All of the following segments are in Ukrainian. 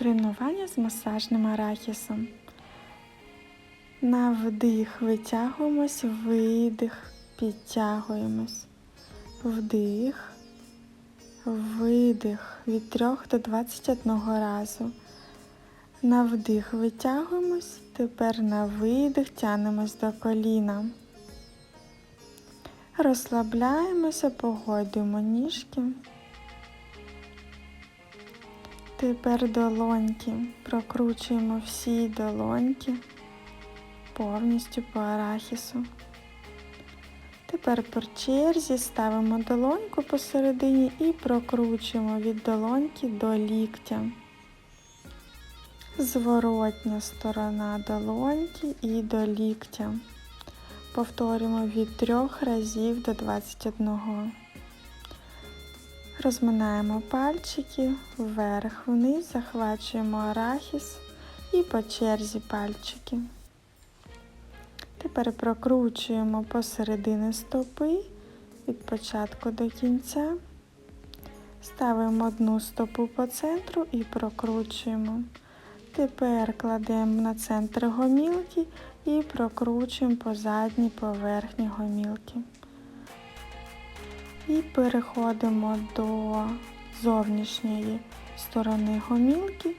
Тренування з масажним арахісом. На вдих витягуємось, видих, підтягуємось. Вдих, видих від 3 до 21 разу. На вдих витягуємось, тепер на видих тянемось до коліна. Розслабляємося, погодуємо ніжки. Тепер долоньки. Прокручуємо всі долоньки повністю по арахісу. Тепер по черзі ставимо долоньку посередині і прокручуємо від долоньки до ліктя. Зворотня сторона долоньки і до ліктя. Повторюємо від 3 разів до 21. Розминаємо пальчики вверх-вниз, захвачуємо арахіс і по черзі пальчики. Тепер прокручуємо посередини стопи від початку до кінця. Ставимо одну стопу по центру і прокручуємо. Тепер кладемо на центр гомілки і прокручуємо по задній поверхні гомілки. І переходимо до зовнішньої сторони гомілки.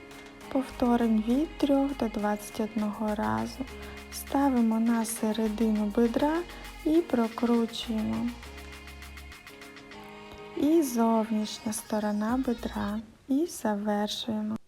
Повторень від 3 до 21 разу. Ставимо на середину бедра і прокручуємо. І зовнішня сторона бедра. І завершуємо.